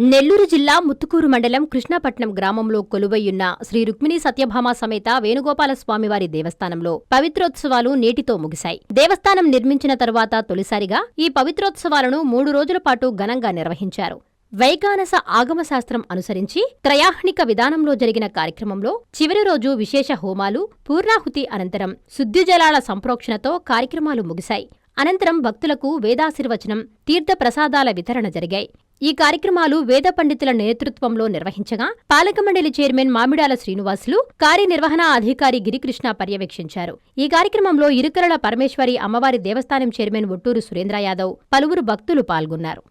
నెల్లూరు జిల్లా ముత్తుకూరు మండలం కృష్ణాపట్నం గ్రామంలో కొలువయ్యున్న శ్రీ రుక్మిణి సత్యభామ సమేత వేణుగోపాల స్వామివారి దేవస్థానంలో పవిత్రోత్సవాలు నేటితో ముగిశాయి. దేవస్థానం నిర్మించిన తరువాత తొలిసారిగా ఈ పవిత్రోత్సవాలను మూడు రోజుల పాటు ఘనంగా నిర్వహించారు. వైగానస ఆగమశాస్త్రం అనుసరించి త్రయాహ్నిక విధానంలో జరిగిన కార్యక్రమంలో చివరి రోజు విశేష హోమాలు పూర్ణాహుతి అనంతరం శుద్ధిజలాల సంప్రోక్షణతో కార్యక్రమాలు ముగిశాయి. అనంతరం భక్తులకు వేదాశీర్వచనం తీర్థప్రసాదాల వితరణ జరిగాయి. ఈ కార్యక్రమాలు వేద పండితుల నేతృత్వంలో నిర్వహించగా పాలక మండలి చైర్మన్ మామిడాల శ్రీనివాసులు కార్యనిర్వహణ అధికారి గిరికృష్ణ పర్యవేక్షించారు. ఈ కార్యక్రమంలో ఇరుకరల పరమేశ్వరి అమ్మవారి దేవస్థానం చైర్మన్ ఒట్టూరు సురేంద్ర యాదవ్ పలువురు భక్తులు పాల్గొన్నారు.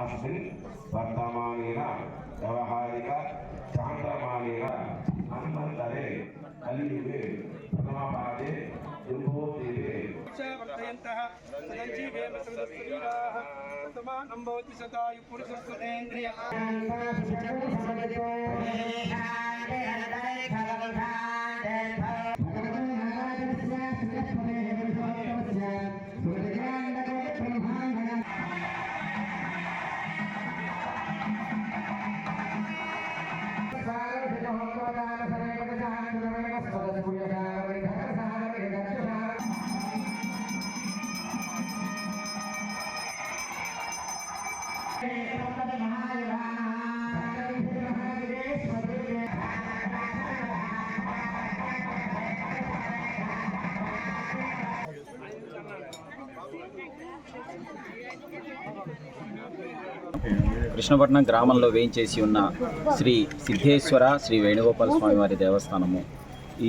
అస్మిన్ వర్ధమానేన వ్యవహారిక చాంద్రమానేన అనుమంతరే కలియుగే ప్రథమపాదే యుగోదేవే వర్తయంతః సదంజీవేమ సదస్రీరాః సమానం భవతి సదాయు పురుషస్సు కృష్ణపట్నం గ్రామంలో వేయించేసి ఉన్న శ్రీ సిద్ధేశ్వర శ్రీ వేణుగోపాల స్వామి వారి దేవస్థానము.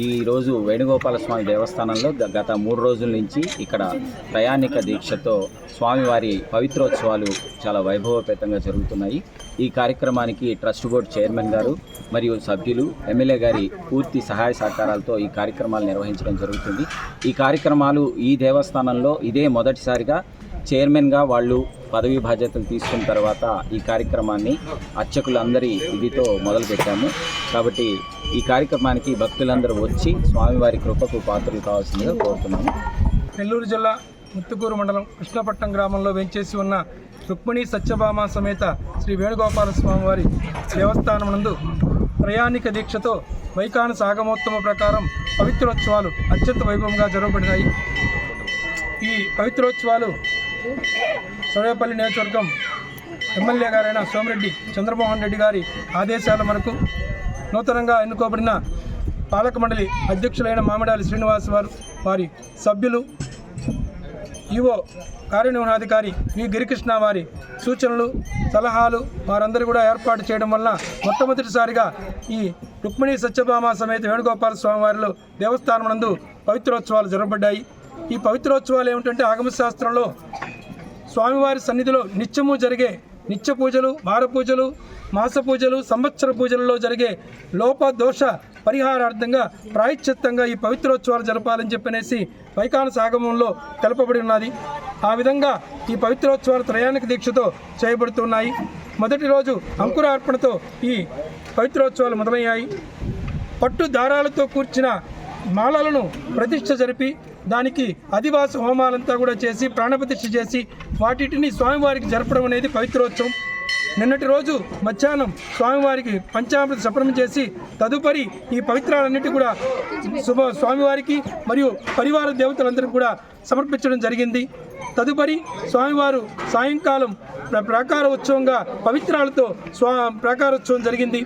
ఈరోజు వేణుగోపాల స్వామి దేవస్థానంలో గత మూడు రోజుల నుంచి ఇక్కడ ప్రయాణిక దీక్షతో స్వామివారి పవిత్రోత్సవాలు చాలా వైభవపేతంగా జరుగుతున్నాయి. ఈ కార్యక్రమానికి ట్రస్ట్ బోర్డు చైర్మన్ గారు మరియు సభ్యులు ఎమ్మెల్యే గారి పూర్తి సహాయ సహకారాలతో ఈ కార్యక్రమాలు నిర్వహించడం జరుగుతుంది. ఈ కార్యక్రమాలు ఈ దేవస్థానంలో ఇదే మొదటిసారిగా చైర్మన్గా వాళ్ళు పదవి బాధ్యతలు తీసుకున్న తర్వాత ఈ కార్యక్రమాన్ని అర్చకులందరి ఇదితో మొదలుపెట్టాము. కాబట్టి ఈ కార్యక్రమానికి భక్తులందరూ వచ్చి స్వామివారి కృపకు పాత్రలు కావాల్సిందిగా కోరుతున్నాము. నెల్లూరు జిల్లా ముత్తుకూరు మండలం కృష్ణపట్నం గ్రామంలో వెంచేసి ఉన్న రుక్మిణి సత్యభామ సమేత శ్రీ వేణుగోపాల స్వామి వారి దేవస్థానం నందు ప్రయాణిక దీక్షతో వైకాన సాగమోత్తమ ప్రకారం పవిత్రోత్సవాలు అత్యంత వైభవంగా జరగబడినాయి. ఈ పవిత్రోత్సవాలు సర్వేపల్లి నియోజకవర్గం ఎమ్మెల్యే గారైన సోమిరెడ్డి చంద్రమోహన్ రెడ్డి గారి ఆదేశాల మేరకు నూతనంగా ఎన్నుకోబడిన పాలక మండలి అధ్యక్షులైన మామిడాలి శ్రీనివాస్ వారు వారి సభ్యులు ఈవో కార్యనిర్వహణాధికారి వి గిరికృష్ణ వారి సూచనలు సలహాలు వారందరూ కూడా ఏర్పాటు చేయడం వల్ల మొట్టమొదటిసారిగా ఈ రుక్మిణి సత్యభామ సమేత వేణుగోపాల స్వామి వారిలో దేవస్థానం నందు పవిత్రోత్సవాలు జరగబడ్డాయి ఈ పవిత్రోత్సవాలు ఏమిటంటే ఆగమశాస్త్రంలో స్వామివారి సన్నిధిలో నిత్యము జరిగే నిత్య పూజలు వార పూజలు మాస పూజలు సంవత్సర పూజలలో జరిగే లోప దోష పరిహారార్థంగా ప్రాయశ్చిత్తంగా ఈ పవిత్రోత్సవాలు జరపాలని చెప్పనేసి వైకాన సాగమంలో తెలపబడి ఉన్నది. ఆ విధంగా ఈ పవిత్రోత్సవాలు త్రయాణిక దీక్షతో చేయబడుతున్నాయి. మొదటి రోజు అంకురార్పణతో ఈ పవిత్రోత్సవాలు మొదలయ్యాయి. పట్టు దారాలతో కూర్చిన మాలలను ప్రతిష్ఠ జరిపి దానికి అధివాస హోమాలంతా కూడా చేసి ప్రాణప్రతిష్ఠ చేసి వాటిని స్వామివారికి జరపడం అనేది పవిత్రోత్సవం. నిన్నటి రోజు మధ్యాహ్నం స్వామివారికి పంచామృత సప్రమం చేసి తదుపరి ఈ పవిత్రాలన్నిటి కూడా శుభ స్వామివారికి మరియు పరివార దేవతలందరికీ కూడా సమర్పించడం జరిగింది. తదుపరి స్వామివారు సాయంకాలం ప్ర- ప్రాకారోత్సవంగా పవిత్రాలతో స్వా ప్రాకారోత్సవం జరిగింది.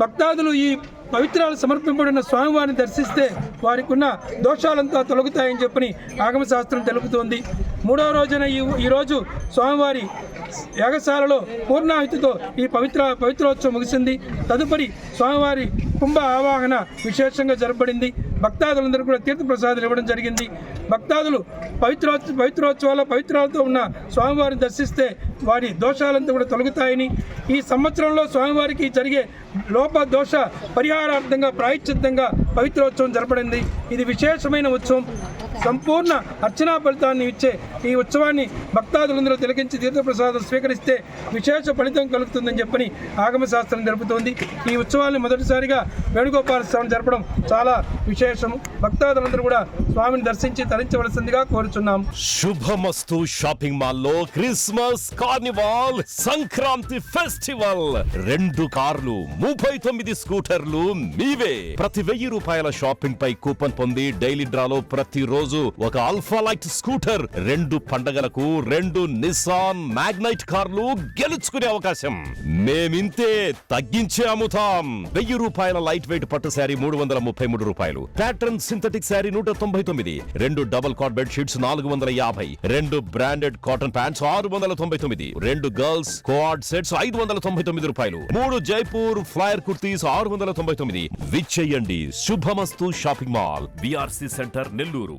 భక్తాదులు ఈ పవిత్రాలు సమర్పింపబడిన స్వామివారిని దర్శిస్తే వారికి ఉన్న దోషాలంతా తొలగుతాయని చెప్పని ఆగమశాస్త్రం తెలుపుతోంది. మూడవ రోజున ఈ ఈరోజు స్వామివారి యాగశాలలో పూర్ణాహుతితో ఈ పవిత్ర పవిత్రోత్సవం ముగిసింది. తదుపరి స్వామివారి కుంభ ఆవాహన విశేషంగా జరపబడింది. భక్తాదులందరూ కూడా తీర్థప్రసాదాలు ఇవ్వడం జరిగింది. భక్తాదులు పవిత్ర పవిత్రోత్సవాల పవిత్రాలతో ఉన్న స్వామివారిని దర్శిస్తే వారి దోషాలంతా కూడా తొలగుతాయని. ఈ సంవత్సరంలో స్వామివారికి జరిగే లోప దోష పరిహారార్థంగా ప్రాయశ్చిత్తంగా పవిత్రోత్సవం జరపడింది ఇది విశేషమైన ఉత్సవం. సంపూర్ణ అర్చనా ఫలితాన్ని ఇచ్చే ఈ ఉత్సవాన్ని భక్తాదులందరూ తిలకించి తీర్థప్రసాదం స్వీకరిస్తే విశేష ఫలితం కలుగుతుందని చెప్పని ఆగమశాస్త్రం జరుపుతోంది ఈ ఉత్సవాన్ని మొదటిసారిగా వేణుగోపాల స్వామి జరపడం చాలా విశేషం భక్తాదులందరూ కూడా స్వామిని దర్శించి తరించవలసిందిగా కోరుచున్నాం. శుభమస్తు షాపింగ్ మాల్లో క్రిస్మస్ కార్నివాల్ సంక్రాంతి ఫెస్టివల్. రెండు కార్లు ముప్పై తొమ్మిది స్కూటర్లు మీవే. ప్రతి వెయ్యి రూపాయలు షాపింగ్ పై కూపన్ పొంది డైలీ డ్రాలో ప్రతి రోజు ఒక అల్ఫా లైట్ స్కూటర్ రెండు పండగలకు రెండు నిసాన్ మ్యాగ్నైట్ కార్లు గెలుచుకునే అవకాశం. మేమింతే తగ్గించే అమ్ముతాం వెయ్యి రూపాయల లైట్ వెయిట్ పట్టు శారీ మూడు వందల ముప్పై మూడు రూపాయలు. ప్యాటర్న్ సింథటిక్ శారీ నూట తొంభై తొమ్మిది. రెండు డబుల్ కాట్ బెడ్ షీట్స్ నాలుగు వందల యాభై. రెండు బ్రాండెడ్ కాటన్ ప్యాంట్స్ ఆరు వందల తొంభై తొమ్మిది. రెండు గర్ల్స్ కోఆర్డ్ సెట్స్ ఐదు వందల తొంభై తొమ్మిది రూపాయలు. మూడు జైపూర్ ఫ్లైర్ కుర్తీస్ ఆరు వందల తొంభై తొమ్మిది. విచ్చేయండి. Shubhamastu shopping mall BRC centre Nellore